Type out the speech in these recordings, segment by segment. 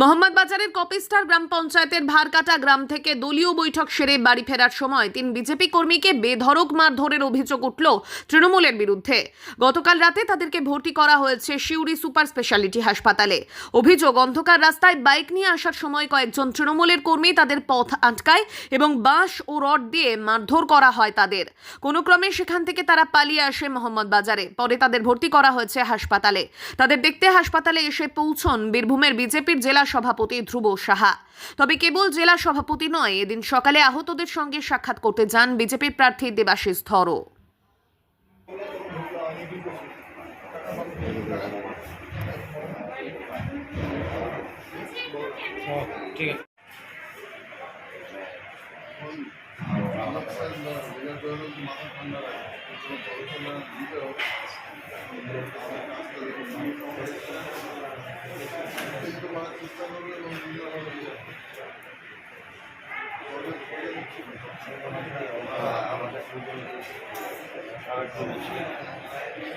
মোহাম্মদ বাজারের কপিস্টার গ্রাম পঞ্চায়েতের ভারকাটা গ্রাম থেকে দলীয় বৈঠক সেরে বাড়ি ফেরার সময় তিন বিজেপি কর্মীকে বেধড়ক মারধরের অভিযোগ উঠল তৃণমূলের বিরুদ্ধে। গতকাল রাতে তাদেরকে ভর্তি করা হয়েছে শিউরি সুপার স্পেশালিটি হাসপাতালে। অভিযোগ, অন্ধকার রাস্তায় বাইক নিয়ে আসার সময় কয়েকজন তৃণমূলের কর্মী তাদের পথ আটকায় এবং বাঁশ ও রড দিয়ে মারধর করা হয় তাদের। কোনো ক্রমে সেখান থেকে তারা পালিয়ে আসে মোহাম্মদ বাজারে। পরে তাদের ভর্তি করা হয়েছে হাসপাতালে। তাদের দেখতে হাসপাতালে এসে পৌঁছন বীরভূমের বিজেপির জেলা সভাপতি ধ্রুব সাহা। তবে কেবল জেলা সভাপতি নয়, এদিন সকালে আহতদের সঙ্গে সাক্ষাৎ করতে যান বিজেপির প্রার্থী দেবাশিস ধরও ঠিক আছে।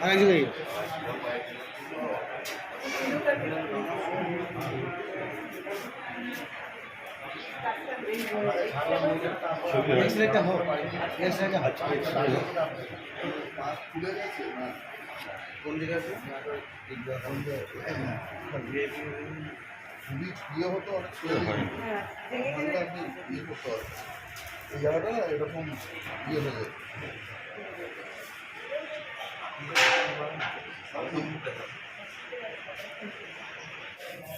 আরেক জায়গায় কোন জায়গাতে খুবই ইয়ে হতো অনেক জায়গাটা এরকম ইয়ে হয়ে যায়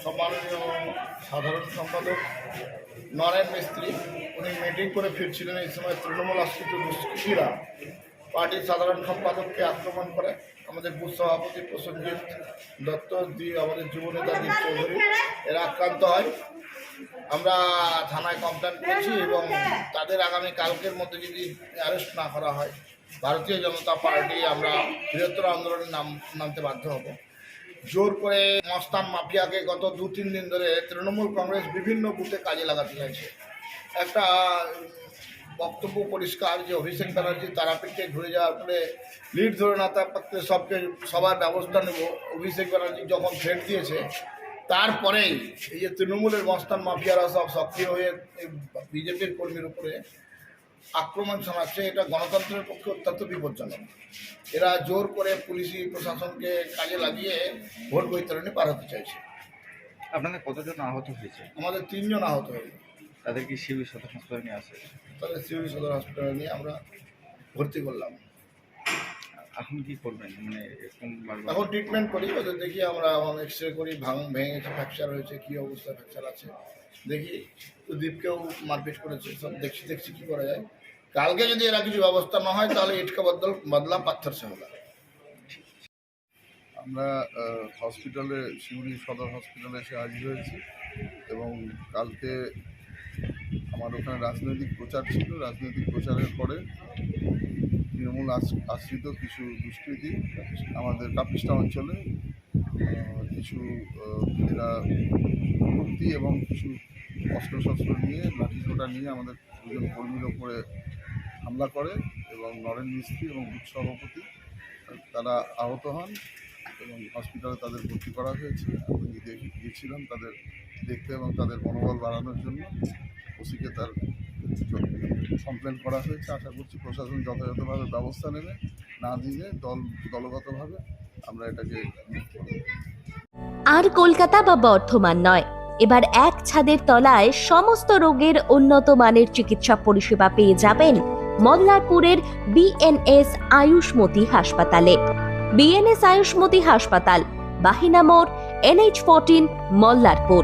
সম্মাননীয় সাধারণ সম্পাদক, নরেন মিস্ত্রি, উনি মিটিং করে ফিরছিলেন এই সময় তৃণমূল আশ্রিত দুষ্কৃতীরা। পার্টির সাধারণ সম্পাদককে আক্রমণ করে আমাদের বুথ সভাপতি প্রসেনজিৎ দত্ত দিয়ে আমাদের যুবনেতা দীপ চৌধুরী, এরা আক্রান্ত হয়। আমরা থানায় কমপ্লেন করেছি এবং তাদের আগামী কালকের মধ্যে যদি অ্যারেস্ট না করা হয়, ভারতীয় জনতা পার্টি আমরা বৃহত্তর আন্দোলনে নাম, নামতে বাধ্য হব। জোর করে মস্তান মাফিয়াকে গত দু, তিন দিন ধরে তৃণমূল কংগ্রেস বিভিন্ন বুথে কাজে লাগাতে চাইছে। একটা বক্তব্য পরিষ্কার যে অভিষেক ব্যানার্জি তারাপীঠে ঘুরে যাওয়ার পরে লিড ধরে না থাকতে সবকে, সবার ব্যবস্থা নেব। অভিষেক ব্যানার্জি যখন ফেট দিয়েছে তারপরেই এই যে তৃণমূলের মস্তান মাফিয়ারা সব সক্রিয় হয়ে বিজেপির কর্মীর উপরে আক্রমণ শোনাচ্ছে এটা গণতন্ত্রের পক্ষে অত্যন্ত বিপজ্জনক। এরা জোর করে পুলিশি প্রশাসনকে কাজে লাগিয়ে ভোট বৈতরণী পার হতে চাইছে। আপনাদের কতজন আহত হয়েছে? আমাদের তিনজন আহত হয়েছে। তাদের কি শিবির সদর হাসপাতালে নিয়ে আসে? তাদের সিউড়ি সদর হাসপাতালে নিয়ে আমরা ভর্তি করলাম। এখন কি করবেন? মানে এরকম এখন ট্রিটমেন্ট করি ওদের দেখি আমরা এক্স রে করি ভাঙ ভেঙেছে ফ্র্যাকচার হয়েছে কী অবস্থা ফ্র্যাকচার আছে। দেখি তো দীপকেও মারপিট করেছে সব দেখছি দেখছি কী করা যায়। কালকে যদি এরা কিছু ব্যবস্থা না হয় তাহলে ইটকা বদল বদলা পাথর সে হবে আমরা হসপিটালে শিউড়ি সদর হসপিটালে এসে হাজির হয়েছি এবং কালকে আমার ওখানে রাজনৈতিক প্রচার ছিল। রাজনৈতিক প্রচারের পরে তৃণমূল আশ- আশ্রিত কিছু দুষ্কৃতী আমাদের কাপিস্টা অঞ্চলে কিছু এরা মূর্তি এবং কিছু অস্ত্রশস্ত্র নিয়ে লাঠিসোঁটা নিয়ে আমাদের দুজন কর্মীর ওপরে হামলা করে এবং নরেন মিস্ত্রি এবং বুথ সভাপতি, তারা আহত হন এবং হসপিটালে তাদের ভর্তি করা হয়েছে। আমি গিয়েছিলাম তাদের দেখতে এবং তাদের মনোবল বাড়ানোর জন্য। ওসিকে তার কমপ্লেন করা হয়েছে, আশা করছি প্রশাসন যথাযথভাবে ব্যবস্থা নেবে, না দিলে দল দলগতভাবে আমরা এটাকে আর কলকাতা বা বর্ধমান নয়। এবার এক ছাদের তলায় সমস্ত রোগের উন্নত মানের চিকিৎসা পরিষেবা পেয়ে যাবেন মল্লারপুরের বিএনএস আয়ুষ্মতি হাসপাতালে। বিএনএস আয়ুষ্মতি হাসপাতাল, বাহিনা মোড়, NH fourteen, Mallarpur.